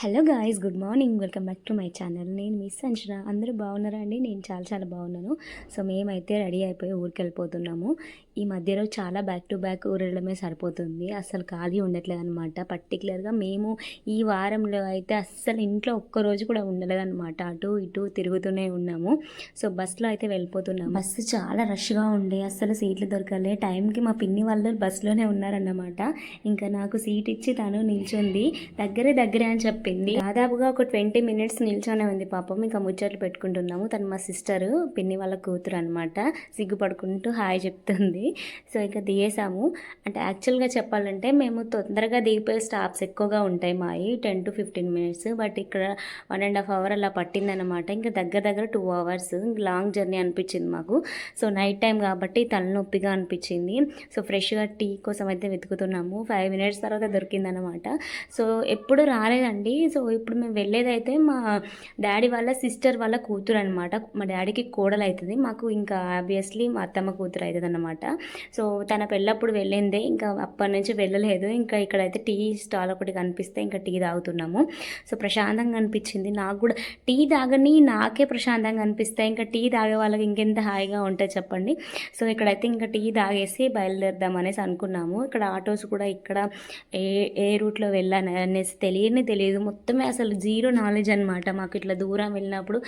Hello guys good morning. Welcome back to my channel. నేను మిస్ అంచనా అందరూ బాగున్నారా అండి? నేను చాలా చాలా బాగున్నాను. సో మేమైతే రెడీ అయిపోయి ఊరికి వెళ్ళిపోతున్నాము ఈ మధ్యలో చాలా బ్యాక్ టు బ్యాక్ ఊరడమే సరిపోతుంది. అస్సలు ఖాళీ ఉండట్లేదు అనమాట పర్టికులర్గా మేము ఈ వారంలో అయితే అస్సలు ఇంట్లో ఒక్క రోజు కూడా ఉండలేదన్నమాట. అటు ఇటు తిరుగుతూనే ఉన్నాము. సో బస్సులో అయితే వెళ్ళిపోతున్నాము. బస్సు చాలా రష్గా ఉండే. అస్సలు సీట్లు దొరకలే. టైంకి మా పిన్ని వాళ్ళు బస్సులోనే ఉన్నారన్నమాట. ఇంకా నాకు సీట్ ఇచ్చి తను నిల్చుంది. దగ్గరే దగ్గరే అని చెప్పింది. దాదాపుగా ఒక ట్వంటీ మినిట్స్ నిల్చొనే ఉంది పాపం. ఇంకా ముచ్చట్లు పెట్టుకుంటున్నాము. తను మా సిస్టర్ పిన్ని వాళ్ళ కూతురు అనమాట సిగ్గుపడుకుంటూ హాయ్ చెప్తుంది. సో ఇక దిగేసాము అంటే యాక్చువల్గా చెప్పాలంటే మేము తొందరగా దిగిపోయే స్టాప్స్ ఎక్కువగా ఉంటాయి మావి ten to fifteen minutes but ఇక్కడ వన్ అండ్ హాఫ్ అవర్ అలా పట్టిందనమాట ఇంకా దగ్గర దగ్గర టూ అవర్స్ లాంగ్ జర్నీ అనిపించింది మాకు. సో నైట్ టైం కాబట్టి తలనొప్పిగా అనిపించింది. సో ఫ్రెష్గా టీ కోసం అయితే వెతుకుతున్నాము. ఫైవ్ మినిట్స్ తర్వాత దొరికిందనమాట సో ఎప్పుడు రాలేదండి. సో ఇప్పుడు మేము వెళ్ళేదైతే మా డాడీ వాళ్ళ సిస్టర్ వాళ్ళ కూతురు అనమాట మా డాడీకి కోడలు అవుతుంది మాకు ఇంకా ఆబ్వియస్లీ మా అత్తమ్మ కూతురు అవుతుంది అనమాట సో తన పెళ్ళప్పుడు వెళ్ళిందే. ఇంకా అప్పటి నుంచి వెళ్ళలేదు. ఇంకా ఇక్కడైతే టీ స్టాల్ ఒకటి కనిపిస్తే ఇంకా టీ తాగుతున్నాము. సో ప్రశాంతంగా అనిపించింది. నాకు కూడా టీ తాగని నాకే ప్రశాంతంగా అనిపిస్తాయి ఇంకా టీ తాగే వాళ్ళకి ఇంకెంత హాయిగా ఉంటుంది చెప్పండి. సో ఇక్కడైతే ఇంకా టీ తాగేసి బయలుదేరదాం అనేసి అనుకున్నాము. ఇక్కడ ఆటోస్ కూడా ఇక్కడ ఏ ఏ రూట్లో వెళ్ళాను అనేసి తెలియని తెలియదు. మొత్తమే అసలు జీరో నాలెడ్జ్ అనమాట మాకు ఇట్లా దూరం వెళ్ళినప్పుడు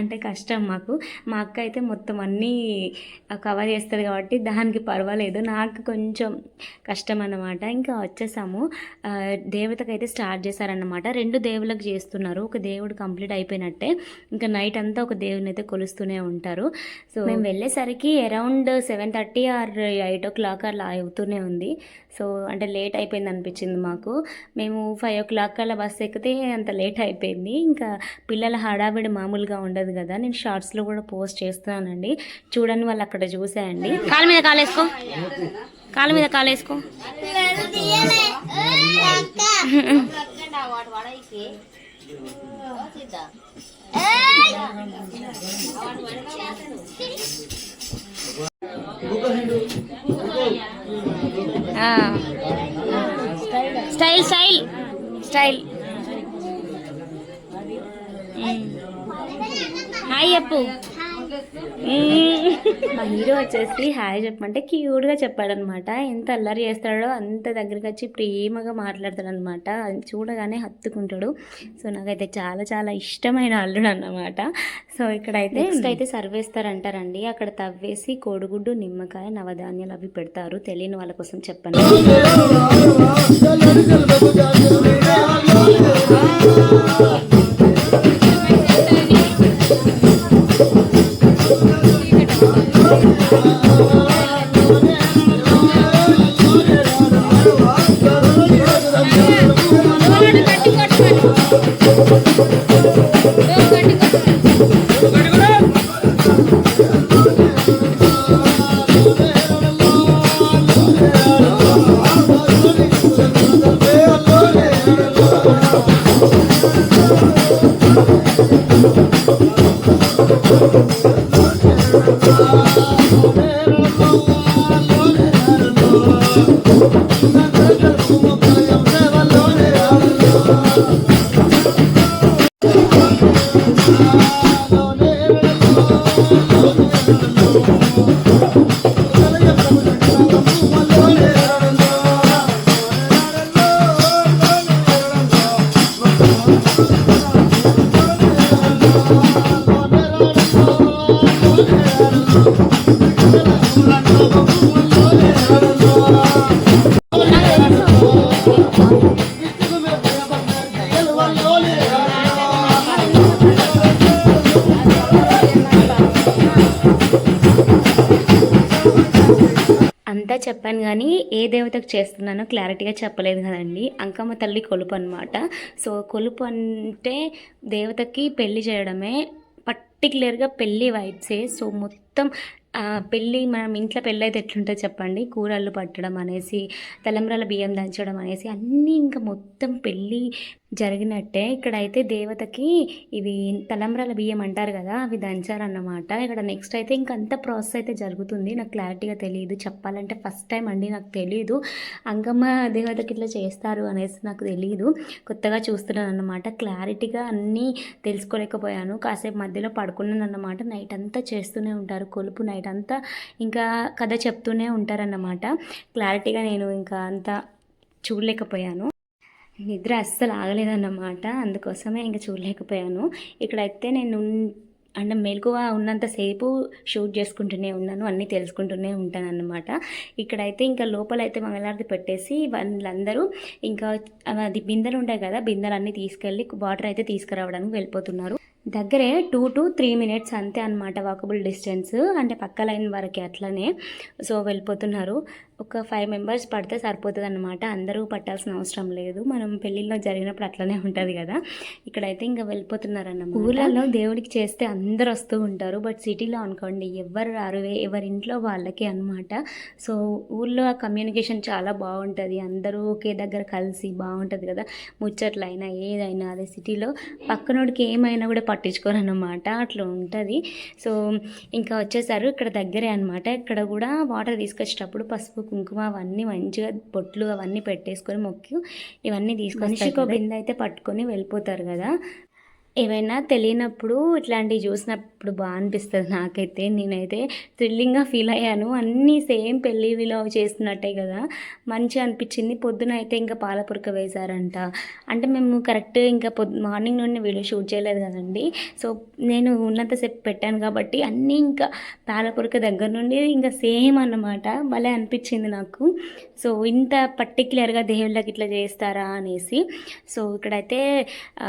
అంటే కష్టం మాకు. మా అక్క అయితే మొత్తం అన్నీ కవర్ చేస్తుంది కాబట్టి దానికి పర్వాలేదు. నాకు కొంచెం కష్టం అన్నమాట ఇంకా వచ్చేసాము. దేవతకు దేవతకైతే స్టార్ట్ చేశారన్నమాట. రెండు దేవులకు చేస్తున్నారు. ఒక దేవుడు కంప్లీట్ అయిపోయినట్టే. ఇంకా నైట్ అంతా ఒక దేవుని అయితే కొలుస్తూనే ఉంటారు. సో మేము వెళ్ళేసరికి around seven thirty or eight o'clock అలా అవుతూనే ఉంది. సో అంటే లేట్ అయిపోయింది అనిపించింది మాకు మేము ఫైవ్ ఓ క్లాక్ అలా బస్ ఎక్కితే అంత లేట్ అయిపోయింది ఇంకా పిల్లల హడావిడి మామూలుగా ఉండదు కదా నేను షార్ట్స్లో కూడా పోస్ట్ చేస్తున్నానండి చూడండి వాళ్ళు అక్కడ చూసేయండి కాలు మీద కాలేసుకో కాలు మీద కాలేసుకో స్టైల్ స్టైల్. స్టైల్. హాయ్ చెప్పు. మా హీరో వచ్చేసి హాయ్ చెప్పమంటే క్యూట్గా చెప్పాడనమాట. ఎంత అల్లరి చేస్తాడో అంత దగ్గరికి వచ్చి ప్రేమగా మాట్లాడతాడు అనమాట చూడగానే హత్తుకుంటాడు. సో నాకైతే చాలా చాలా ఇష్టమైన అల్లుడు అన్నమాట. సో ఇక్కడైతే నెక్స్ట్ అయితే సర్వేస్తారంటారండి అక్కడ తవ్వేసి కోడిగుడ్డు నిమ్మకాయ నవధాన్యాలు అవి పెడతారు. తెలియని వాళ్ళ కోసం చెప్పండి. అంతా చెప్పాను కానీ ఏ దేవతకు చేస్తున్నానో క్లారిటీగా చెప్పలేదు కదండి. అంకమ్మ తల్లి కొలుపు అనమాట సో కొలుపు అంటే దేవతకి పెళ్ళి చేయడమే పర్టికులర్గా పెళ్ళి వైబ్సే సో మొత్తం పెళ్ళి మనం ఇంట్లో పెళ్ళి అయితే ఎట్లుంటుంది చెప్పండి? కూరళ్ళు పట్టడం అనేసి తలంబ్రాల బియ్యం దంచడం అనేసి అన్నీ ఇంకా మొత్తం పెళ్ళి జరిగినట్టే. ఇక్కడైతే దేవతకి ఇవి తలంబ్రాల బియ్యం అంటారు కదా అవి దంచారన్నమాట. ఇక్కడ నెక్స్ట్ అయితే ఇంకా అంత ప్రాసెస్ అయితే జరుగుతుంది. నాకు క్లారిటీగా తెలియదు చెప్పాలంటే ఫస్ట్ టైం అండి నాకు తెలియదు అంగమ్మ దేవతకి ఇట్లా చేస్తారు అనేసి నాకు తెలియదు కొత్తగా చూస్తున్నాను అన్నమాట క్లారిటీగా అన్నీ తెలుసుకోలేకపోయాను. కాసేపు మధ్యలో పడుకున్నాను అన్నమాట నైట్ అంతా చేస్తూనే ఉంటారు. కొలుపు నైట్ అంతా ఇంకా కథ చెప్తూనే ఉంటారన్నమాట. క్లారిటీగా నేను ఇంకా అంతా చూడలేకపోయాను. నిద్ర అస్సలు ఆగలేదన్నమాట. అందుకోసమే ఇంకా చూడలేకపోయాను. ఇక్కడైతే నేను ఉన్- అంటే మెలకువ ఉన్నంతసేపు షూట్ చేసుకుంటూనే ఉన్నాను. అన్నీ తెలుసుకుంటూనే ఉంటాను అన్నమాట ఇక్కడైతే ఇంకా లోపలైతే మంగళారతి పెట్టేసి వాళ్ళందరూ ఇంకా అది బిందెలు ఉంటాయి కదా బిందెలు అన్నీ తీసుకెళ్ళి వాటర్ అయితే తీసుకురావడానికి వెళ్ళిపోతున్నారు. దగ్గరే టూ టు త్రీ మినిట్స్ అంతే అనమాట వాకబుల్ డిస్టెన్స్ అంటే పక్క లైన్ వరకే అట్లనే. సో వెళ్ళిపోతున్నారు. ఒక ఫైవ్ మెంబర్స్ పడితే సరిపోతుంది అనమాట అందరూ పట్టాల్సిన అవసరం లేదు. మనం పెళ్ళిళ్ళలో జరిగినప్పుడు అట్లనే ఉంటుంది కదా. ఇక్కడైతే ఇంకా వెళ్ళిపోతున్నారు అన్నమాట ఊర్లలో దేవుడికి చేస్తే అందరు వస్తూ ఉంటారు. బట్ సిటీలో అనుకోండి ఎవరు రారు. ఎవరి ఇంట్లో వాళ్ళకే అనమాట సో ఊళ్ళో ఆ కమ్యూనికేషన్ చాలా బాగుంటుంది. అందరూ ఒకే దగ్గర కలిసి బాగుంటుంది కదా. ముచ్చట్లైనా ఏదైనా అదే సిటీలో పక్కనోడికి ఏమైనా కూడా పట్టించుకోరు అనమాట అట్లా ఉంటుంది. సో ఇంకా వచ్చేసారు. ఇక్కడ దగ్గరే అనమాట ఇక్కడ కూడా వాటర్ తీసుకొచ్చేటప్పుడు పసుపు కుంకుమ అవన్నీ మంచిగా బొట్లు అవన్నీ పెట్టేసుకొని మొక్కి ఇవన్నీ తీసుకొని బిందె అయితే పట్టుకొని వెళ్ళిపోతారు కదా. ఏవైనా తెలియనప్పుడు ఇట్లాంటివి చూసినప్పుడు బాగా అనిపిస్తుంది నాకైతే. నేనైతే థ్రిల్లింగ్గా ఫీల్ అయ్యాను. అన్నీ సేమ్ పెళ్ళిలో చేస్తున్నట్టే కదా. మంచిగా అనిపించింది. పొద్దున అయితే ఇంకా పాలపురక వేశారంట. అంటే మేము కరెక్ట్ ఇంకా పొద్దు మార్నింగ్ నుండి వీడియో షూట్ చేయలేదు కదండి. సో నేను ఉన్నంతసేపు పెట్టాను కాబట్టి అన్నీ ఇంకా పాలపురక దగ్గర నుండి ఇంకా సేమ్ అన్నమాట. భలే అనిపించింది నాకు. సో ఇంత పర్టికులర్గా దేవుళ్ళకి ఇట్లా చేస్తారా అనేసి. సో ఇక్కడైతే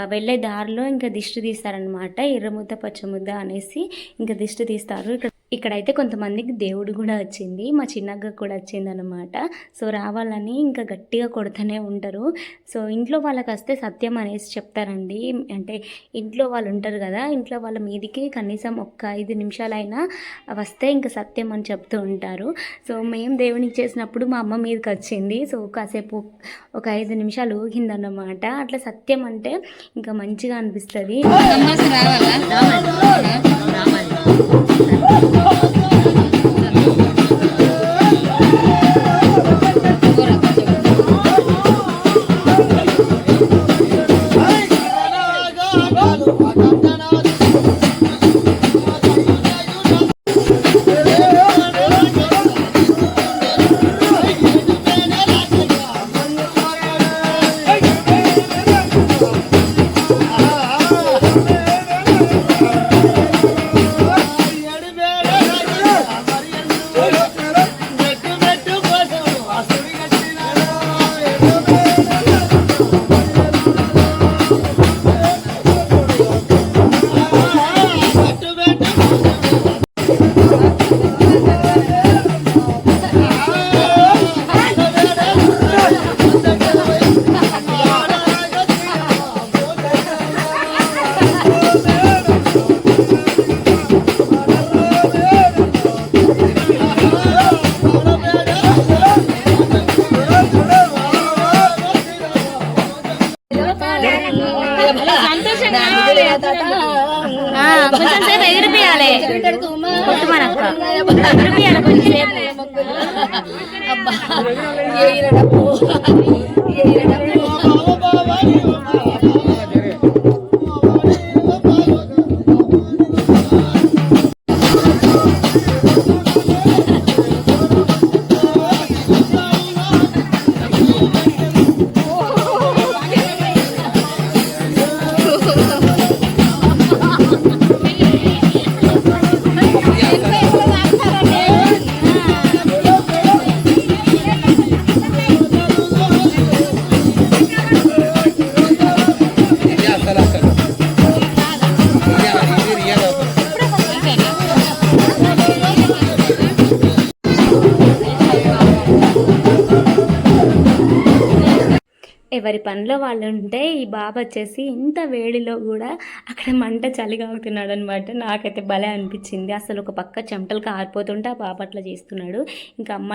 వెళ్ళే దారిలో ఇంకా దిష్టి తీస్తారనమాట ఎర్రముద్ద పచ్చముద్ద అనేసి ఇంకా దిష్టి తీస్తారు. ఇక్కడ ఇక్కడైతే కొంతమందికి దేవుడు కూడా వచ్చింది మా చిన్నగ్గ కూడా వచ్చింది అనమాట సో రావాలని ఇంకా గట్టిగా కొడుతూనే ఉంటారు సో ఇంట్లో వాళ్ళకి వస్తే సత్యం అనేసి చెప్తారండి అంటే ఇంట్లో వాళ్ళు ఉంటారు కదా ఇంట్లో వాళ్ళ మీదికి కనీసం ఒక్క ఐదు నిమిషాలైనా వస్తే ఇంకా సత్యం అని చెప్తూ ఉంటారు సో మేము దేవునికి చేసినప్పుడు మా అమ్మ మీదకి వచ్చింది సో కాసేపు ఒక ఐదు నిమిషాలు ఊగిందన్నమాట అట్లా సత్యం అంటే ఇంకా మంచిగా అనిపిస్తుంది Oh, oh. సంతోషంగా కొంచెం సేపు ఎగిరిపియాలి. కొట్టుమనక్క ఎగిరిపియాలి కొంచెంసేపు అబ్బా ఎవరి పనిలో వాళ్ళు ఉంటే ఈ బాబు వచ్చేసి ఇంత వేడిలో కూడా అక్కడ మంట చలిగా అవుతున్నాడు అనమాట నాకైతే భలే అనిపించింది. అసలు ఒక పక్క చెమటలు కారిపోతుంటే ఆ బాబు అట్లా చేస్తున్నాడు. ఇంకా అమ్మ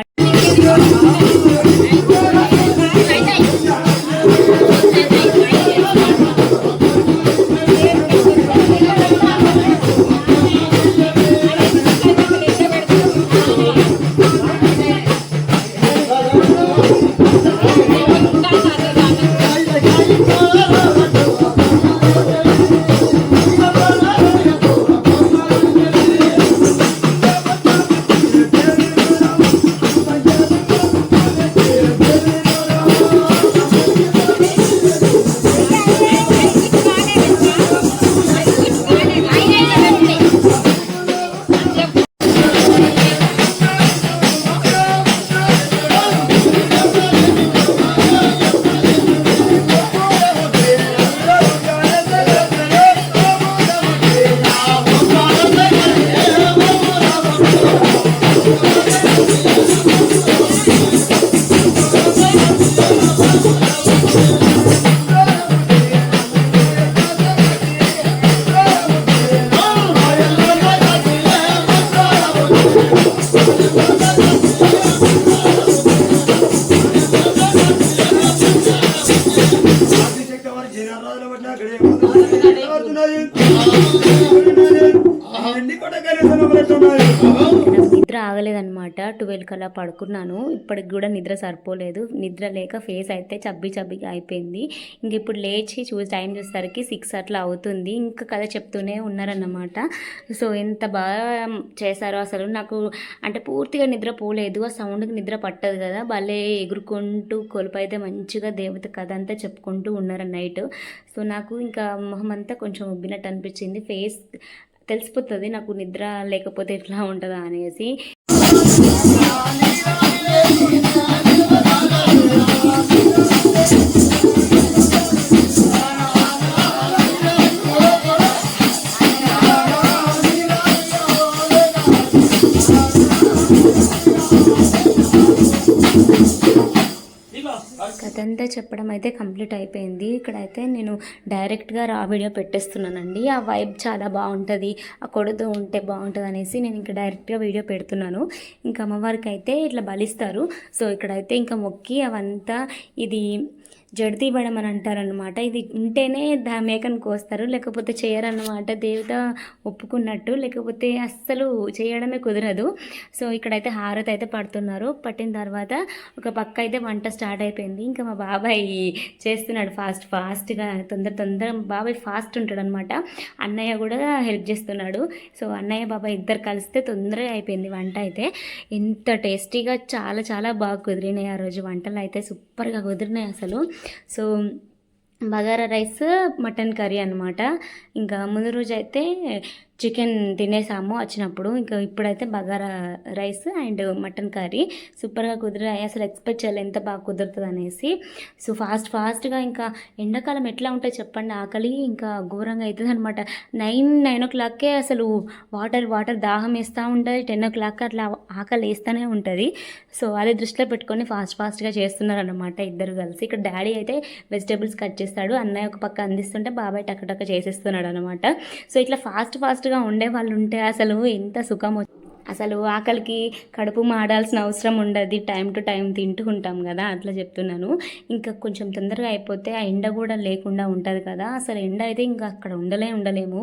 అనమాట ట్వెల్వ్ కల్లా పడుకున్నాను. ఇప్పటికి కూడా నిద్ర సరిపోలేదు. నిద్ర లేక ఫేస్ అయితే చబ్బి చబ్బిగా అయిపోయింది. ఇంక ఇప్పుడు లేచి చూసి టైం చూసేసరికి సిక్స్ అట్లా అవుతుంది. ఇంకా కథ చెప్తూనే ఉన్నారన్నమాట. సో ఎంత బాగా చేశారో అసలు నాకు అంటే పూర్తిగా నిద్ర పోలేదు. ఆ సౌండ్కి నిద్ర పట్టదు కదా. భలే ఎగురుకుంటూ కొలుపు మంచిగా దేవత కథ అంతా చెప్పుకుంటూ ఉన్నారు నైట్. సో నాకు ఇంకా మొహం అంతా కొంచెం ఉబ్బినట్టు అనిపించింది. ఫేస్ తెలిసిపోతుంది. నాకు నిద్ర లేకపోతే ఎట్లా ఉంటుందా అనేసి. కథ అంతా చెప్పడం అయితే కంప్లీట్ అయిపోయింది. ఇక్కడైతే నేను డైరెక్ట్గా రా వీడియో పెట్టేస్తున్నానండి. ఆ వైబ్ చాలా బాగుంటుంది. ఆ కొడుతూ ఉంటే బాగుంటుంది అనేసి నేను ఇంకా డైరెక్ట్గా వీడియో పెడుతున్నాను. ఇంకా అమ్మవారికి అయితే ఇట్లా బలిస్తారు. సో ఇక్కడైతే ఇంకా మొక్కి అవంతా ఇది జడితి ఇవ్వడం అని అంటారనమాట ఇది ఉంటేనే దా మేకను కోస్తారు లేకపోతే చేయరన్నమాట. దేవత ఒప్పుకున్నట్టు లేకపోతే అస్సలు చేయడమే కుదరదు. సో ఇక్కడైతే హారతి అయితే పడుతున్నారు. పట్టిన తర్వాత ఒక పక్క అయితే వంట స్టార్ట్ అయిపోయింది. ఇంకా మా బాబాయ్ చేస్తున్నాడు ఫాస్ట్ ఫాస్ట్గా తొందర తొందర బాబాయ్ ఫాస్ట్ ఉంటాడు అనమాట అన్నయ్య కూడా హెల్ప్ చేస్తున్నాడు. సో అన్నయ్య బాబాయ్ ఇద్దరు కలిస్తే తొందరగా అయిపోయింది వంట అయితే. ఎంత టేస్టీగా చాలా చాలా బాగా కుదిరినాయి ఆ రోజు వంటలు అయితే. సూపర్గా కుదిరినాయి అసలు. So bagara rice mutton curry అనమాట ఇంకా ముందు రోజు అయితే చికెన్ తినేసాము వచ్చినప్పుడు. ఇంకా ఇప్పుడైతే bagara rice and mutton curry. సూపర్గా కుదిరాయి. అసలు ఎక్స్పెక్ట్ చేయాలి ఎంత బాగా కుదురుతుంది అనేసి సో ఫాస్ట్ ఫాస్ట్గా ఇంకా ఎండాకాలం ఎట్లా ఉంటుంది చెప్పండి. ఆకలి ఇంకా ఘోరంగా అవుతుంది అనమాట నైన్ నైన్ ఓ క్లాక్కే అసలు వాటర్ వాటర్ దాహం వేస్తూ ఉంటుంది. టెన్ ఓ క్లాక్ అట్లా ఆకలి వేస్తూనే ఉంటుంది. సో అదే దృష్టిలో పెట్టుకొని ఫాస్ట్ ఫాస్ట్గా చేస్తున్నారు అనమాట ఇద్దరు కలిసి. ఇక్కడ డాడీ అయితే వెజిటేబుల్స్ కట్ చేస్తాడు. అన్నయ్య ఒక పక్క అందిస్తుంటే బాబాయ్ టక్క టక్క చేసేస్తున్నాడు అనమాట సో ఇట్లా ఫాస్ట్ ఫాస్ట్ ఫాస్ట్గా ఉండే వాళ్ళు ఉంటే అసలు ఎంత సుఖం వచ్చి- అసలు ఆకలికి కడుపు మాడాల్సిన అవసరం ఉండదు. టైం టు టైం తింటూ ఉంటాం కదా అట్లా చెప్తున్నాను. ఇంకా కొంచెం తొందరగా అయిపోతే ఆ ఎండ కూడా లేకుండా ఉంటుంది కదా. అసలు ఎండ అయితే ఇంకా అక్కడ ఉండలే ఉండలేము.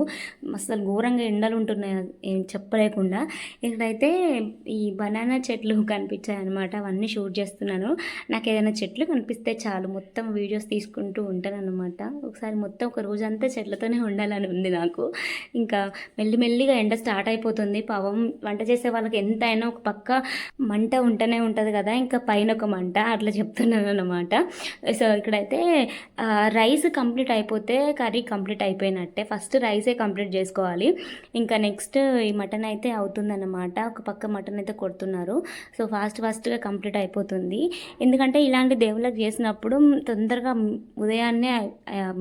అసలు ఘోరంగా ఎండలు ఉంటున్నాయి ఏం చెప్పలేకుండా. ఇక్కడైతే ఈ బనానా చెట్లు కనిపించాయి అనమాట అవన్నీ షూట్ చేస్తున్నాను. నాకు ఏదైనా చెట్లు కనిపిస్తే చాలు మొత్తం వీడియోస్ తీసుకుంటూ ఉంటాను అనమాట ఒకసారి మొత్తం ఒక రోజంతా చెట్లతోనే ఉండాలని ఉంది నాకు. ఇంకా మెల్లిమెల్లిగా ఎండ స్టార్ట్ అయిపోతుంది. పావం వంట చేసే వాళ్ళకి ఎంతైనా ఒక పక్క మంట ఉంటూనే ఉంటుంది కదా ఇంకా పైన ఒక మంట అట్లా చెప్తున్నాను అనమాట సో ఇక్కడైతే రైస్ కంప్లీట్ అయిపోతే కర్రీ కంప్లీట్ అయిపోయినట్టే. ఫస్ట్ రైసే కంప్లీట్ చేసుకోవాలి. ఇంకా నెక్స్ట్ ఈ మటన్ అయితే అవుతుందన్నమాట. ఒక పక్క మటన్ అయితే కొడుతున్నారు. సో ఫాస్ట్ ఫాస్ట్గా కంప్లీట్ అయిపోతుంది. ఎందుకంటే ఇలాంటి దేవుళ్ళకి చేసినప్పుడు తొందరగా ఉదయాన్నే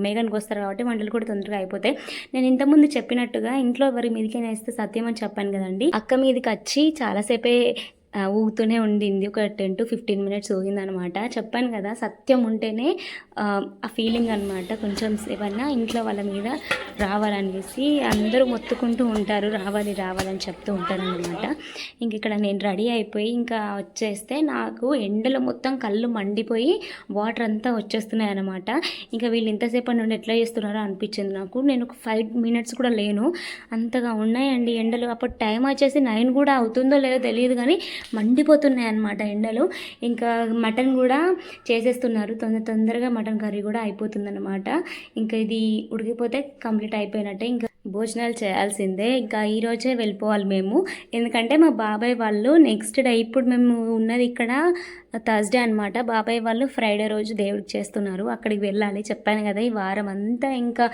మేఘానికి వస్తారు కాబట్టి వంటలు కూడా తొందరగా అయిపోతాయి. నేను ఇంతకుముందు చెప్పినట్టుగా ఇంట్లో ఎవరి మీదకైనా వేస్తే సత్యం అని చెప్పాను కదండి. అక్క మీదకి వచ్చి చాలాసేపే ఆ, ఊగుతూనే ఉండింది. ఒక టెన్ టు ఫిఫ్టీన్ మినిట్స్ ఊగిందనమాట. చెప్పాను కదా సత్యం ఉంటేనే ఆ, ఫీలింగ్ అనమాట కొంచెం ఏమన్నా ఇంట్లో వాళ్ళ మీద రావాలనేసి అందరూ మొత్తుకుంటూ ఉంటారు. రావాలి రావాలని చెప్తూ ఉంటారు అనమాట ఇంక ఇక్కడ నేను రెడీ అయిపోయి ఇంకా వచ్చేస్తే నాకు ఎండలో మొత్తం కళ్ళు మండిపోయి వాటర్ అంతా వచ్చేస్తున్నాయి అనమాట ఇంకా వీళ్ళు ఇంతసేపు నుండి ఎట్లా చేస్తున్నారో అనిపించింది నాకు. నేను ఒక ఫైవ్ మినిట్స్ కూడా లేను. అంతగా ఉన్నాయండి ఎండలు. అప్పుడు టైం వచ్చేసి నైన్ కూడా అవుతుందో లేదో తెలియదు కానీ మండిపోతున్నాయి అనమాట ఎండలు. ఇంకా మటన్ కూడా చేసేస్తున్నారు. తొందర తొందరగా మటన్ కర్రీ కూడా అయిపోతుందన్నమాట. ఇంకా ఇది ఉడికిపోతే కంప్లీట్ అయిపోయినట్టే. ఇంకా భోజనాలు చేయాల్సిందే. ఇంకా ఈ రోజే వెళ్ళిపోవాలి మేము. ఎందుకంటే మా బాబాయ్ వాళ్ళు నెక్స్ట్ డే ఇప్పుడు మేము ఉన్నది ఇక్కడ థర్స్డే అనమాట బాబాయ్ వాళ్ళు ఫ్రైడే రోజు దేవుడికి చేస్తున్నారు. అక్కడికి వెళ్ళాలి. చెప్పాను కదా ఈ వారం అంతా ఇంకా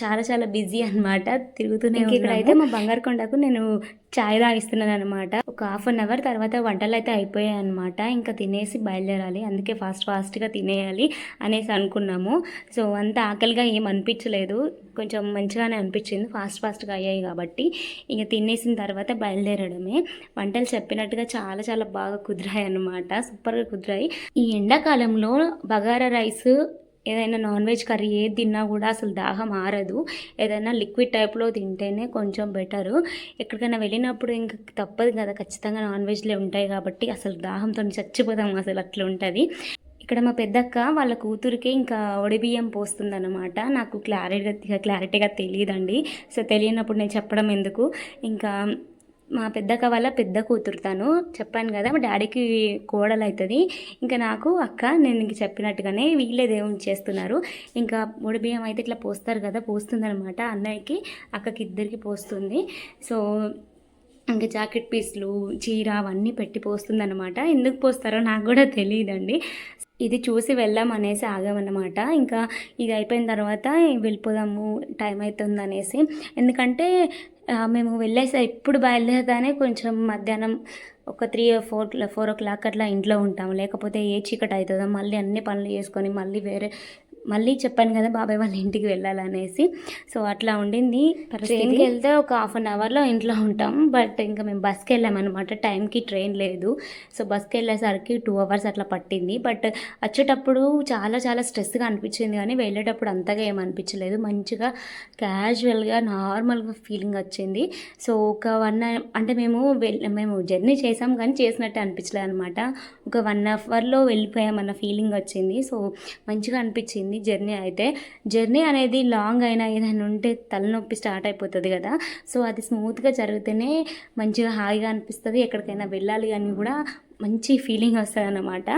చాలా చాలా బిజీ అనమాట తిరుగుతూనే ఇంక ఇక్కడైతే మా బంగారు కొండకు నేను చాయ్ తాగిస్తున్నాను అనమాట ఒక హాఫ్ అన్ అవర్ తర్వాత వంటలు అయితే అయిపోయాయి అనమాట ఇంకా తినేసి బయలుదేరాలి. అందుకే ఫాస్ట్ ఫాస్ట్గా తినేయాలి అనేసి అనుకున్నాము. సో అంత ఆకలిగా ఏం అనిపించలేదు. కొంచెం మంచిగానే అనిపించింది. ఫాస్ట్ ఫాస్ట్గా అయ్యాయి కాబట్టి. ఇంకా తినేసిన తర్వాత బయలుదేరడమే. వంటలు చెప్పినట్టుగా చాలా చాలా బాగా కుదిరాయి అనమాట సూపర్గా కుదిరాయి. ఈ ఎండాకాలంలో బగారా రైస్ ఏదైనా నాన్ వెజ్ కర్రీ ఏది తిన్నా కూడా అసలు దాహం ఆరదు. ఏదైనా లిక్విడ్ టైప్లో తింటేనే కొంచెం బెటరు. ఎక్కడికైనా వెళ్ళినప్పుడు ఇంకా తప్పదు కదా ఖచ్చితంగా నాన్ వెజ్లే ఉంటాయి కాబట్టి అసలు దాహంతో చచ్చిపోతాం అసలు అట్లా ఉంటుంది. ఇక్కడ మా పెద్దక్క వాళ్ళ కూతురికి ఇంకా ఒడిబియ్యం పోస్తుందన్నమాట. నాకు క్లారిటీగా క్లారిటీగా తెలియదండి. సో తెలియనప్పుడు నేను చెప్పడం ఎందుకు? ఇంకా మా పెద్దక్క వాళ్ళ పెద్ద కూతురు తను. చెప్పాను కదా మా డాడీకి కోడలు అవుతుంది ఇంకా నాకు అక్క నేను ఇంక చెప్పినట్టుగానే వీళ్ళే దేవుని చేస్తున్నారు. ఇంకా బియ్యం అయితే ఇట్లా పోస్తారు కదా పోస్తుందనమాట అన్నయ్యకి అక్కకి ఇద్దరికి పోస్తుంది. సో ఇంకా జాకెట్ పీస్లు చీర అవన్నీ పెట్టి పోస్తుందన్నమాట. ఎందుకు పోస్తారో నాకు కూడా తెలియదండి. ఇది చూసి వెళ్దాం అనేసి ఆగామన్నమాట. ఇంకా ఇది అయిపోయిన తర్వాత వెళ్ళిపోదాము టైం అవుతుంది అనేసి ఎందుకంటే మేము వెళ్ళేసా ఇప్పుడు బయలుదేరగానే కొంచెం మధ్యాహ్నం ఒక three four four o'clock అట్లా ఇంట్లో ఉంటాము. లేకపోతే ఏ చీకటి అవుతుందో మళ్ళీ అన్ని పనులు చేసుకొని మళ్ళీ వేరే మళ్ళీ చెప్పాను కదా బాబాయ్ వాళ్ళ ఇంటికి వెళ్ళాలనేసి. సో అట్లా ఉండింది ట్రైన్కి వెళ్తే ఒక హాఫ్ అన్ అవర్లో ఇంట్లో ఉంటాం. బట్ ఇంకా మేము బస్కి వెళ్ళామన్నమాట టైంకి ట్రైన్ లేదు. సో బస్కి వెళ్ళేసరికి టూ అవర్స్ అట్లా పట్టింది. బట్ వచ్చేటప్పుడు చాలా చాలా స్ట్రెస్గా అనిపించింది. కానీ వెళ్ళేటప్పుడు అంతగా ఏం అనిపించలేదు. మంచిగా క్యాజువల్గా నార్మల్గా ఫీలింగ్ వచ్చింది. సో ఒక వన్ అంటే మేము వెళ్ మేము జర్నీ చేసాం కానీ చేసినట్టే అనిపించలేదు అనమాట ఒక వన్ అవర్లో వెళ్ళిపోయామన్న ఫీలింగ్ వచ్చింది. సో మంచిగా అనిపించింది. జర్నీ అయితే జర్నీ అనేది లాంగ్ అయినా ఏదైనా ఉంటే తలనొప్పి స్టార్ట్ అయిపోతుంది కదా. సో అది స్మూత్గా జరిగితేనే మంచిగా హాయిగా అనిపిస్తుంది. ఎక్కడికైనా వెళ్ళాలి అని కూడా మంచి ఫీలింగ్ వస్తుంది అన్నమాట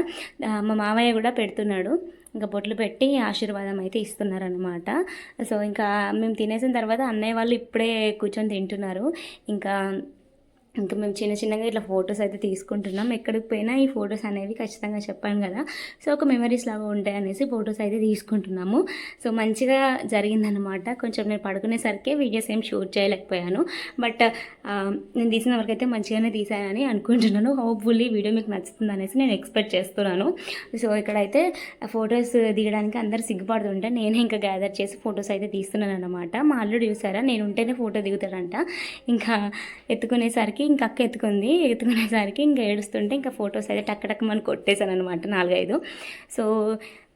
మా మామయ్య కూడా పెడుతున్నాడు. ఇంకా బొట్లు పెట్టి ఆశీర్వాదం అయితే ఇస్తున్నారనమాట సో ఇంకా మేము తినేసిన తర్వాత అన్నయ్య వాళ్ళు ఇప్పుడే కూర్చొని తింటున్నారు. ఇంకా ఇంకా మేము చిన్న చిన్నగా ఇట్లా ఫొటోస్ అయితే తీసుకుంటున్నాం. ఎక్కడికి పోయినా ఈ ఫొటోస్ అనేవి ఖచ్చితంగా చెప్పాను కదా. సో ఒక మెమరీస్ లాగా ఉంటాయి అనేసి ఫొటోస్ అయితే తీసుకుంటున్నాము. సో మంచిగా జరిగిందనమాట కొంచెం నేను పడుకునేసరికి వీడియోస్ ఏం షూట్ చేయలేకపోయాను. బట్ నేను తీసిన వరకైతే మంచిగానే తీసానని అనుకుంటున్నాను. హోప్ఫుల్లీ వీడియో మీకు నచ్చుతుంది అనేసి నేను ఎక్స్పెక్ట్ చేస్తున్నాను. సో ఇక్కడైతే ఫొటోస్ దిగడానికి అందరు సిగ్గుపడుతుంటే నేనే ఇంకా గ్యాదర్ చేసి ఫొటోస్ అయితే తీస్తున్నాను అనమాట మా అల్లుడు చూసారా? నేను ఉంటేనే ఫోటో దిగుతాడంట. ఇంకా ఎత్తుకునేసరికి ఇంకా అక్క ఎత్తుకుంది ఎత్తుకునేసరికి ఇంకా ఏడుస్తుంటే ఇంకా ఫొటోస్ అయితే టక్ టక్ మనం కొట్టేశాను అనమాట నాలుగైదు. సో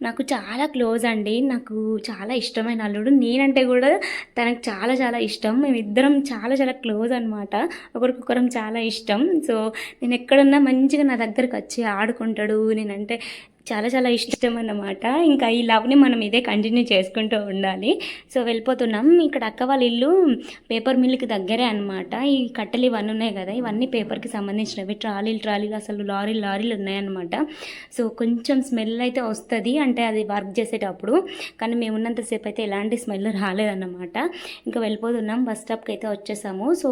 నాకు చాలా క్లోజ్ అండి. నాకు చాలా ఇష్టమైన అల్లుడు. నేనంటే కూడా తనకు చాలా చాలా ఇష్టం. మేమిద్దరం చాలా చాలా క్లోజ్ అనమాట ఒకరికొకరం చాలా ఇష్టం. సో నేను ఎక్కడున్నా మంచిగా నా దగ్గరకు వచ్చి ఆడుకుంటాడు. నేనంటే చాలా చాలా ఇష్టం అన్నమాట. ఇంకా ఈ లవ్ని మనం ఇదే కంటిన్యూ చేసుకుంటూ ఉండాలి. సో వెళ్ళిపోతున్నాం. ఇక్కడ అక్క వాళ్ళ ఇల్లు పేపర్ మిల్కి దగ్గరే అనమాట ఈ కట్టెలు ఇవన్నీ ఉన్నాయి కదా. ఇవన్నీ పేపర్కి సంబంధించినవి. ట్రాలీలు ట్రాలీలు అసలు లారీలు లారీలు ఉన్నాయన్నమాట సో కొంచెం స్మెల్ అయితే వస్తుంది. అంటే అది వర్క్ చేసేటప్పుడు. కానీ మేము ఉన్నంతసేపు అయితే ఎలాంటి స్మెల్ రాలేదన్నమాట. ఇంకా వెళ్ళిపోతున్నాం. బస్ స్టాప్కి అయితే వచ్చేసాము. సో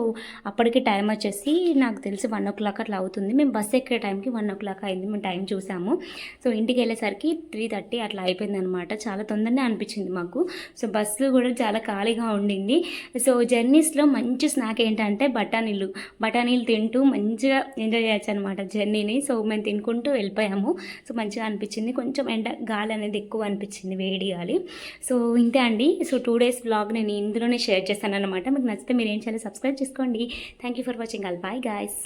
అప్పటికి టైం వచ్చేసి నాకు తెలిసి వన్ ఓ క్లాక్ అట్లా అవుతుంది. మేము బస్ ఎక్కే టైంకి వన్ ఓ క్లాక్ అయింది. మేము టైం చూసాము. సో ఇంటికి వెళ్ళేసరికి త్రీ థర్టీ అట్లా అయిపోయింది అనమాట చాలా తొందరనే అనిపించింది మాకు. సో బస్సు కూడా చాలా ఖాళీగా ఉండింది. సో జర్నీస్లో మంచి స్నాక్ ఏంటంటే బఠానీలు. బఠానీలు తింటూ మంచిగా ఎంజాయ్ చేయొచ్చు అనమాట జర్నీని సో మేము తినుకుంటూ వెళ్ళిపోయాము. సో మంచిగా అనిపించింది. కొంచెం ఎండ గాలి అనేది ఎక్కువ అనిపించింది వేడి గాలి. సో ఇంతే అండి. సో టూ డేస్ బ్లాగ్ నేను ఇందులోనే షేర్ చేస్తాను అనమాట మీకు నచ్చితే మీరు ఏం చేయాలి సబ్స్క్రైబ్ చేసుకోండి. Thank you for watching all bye guys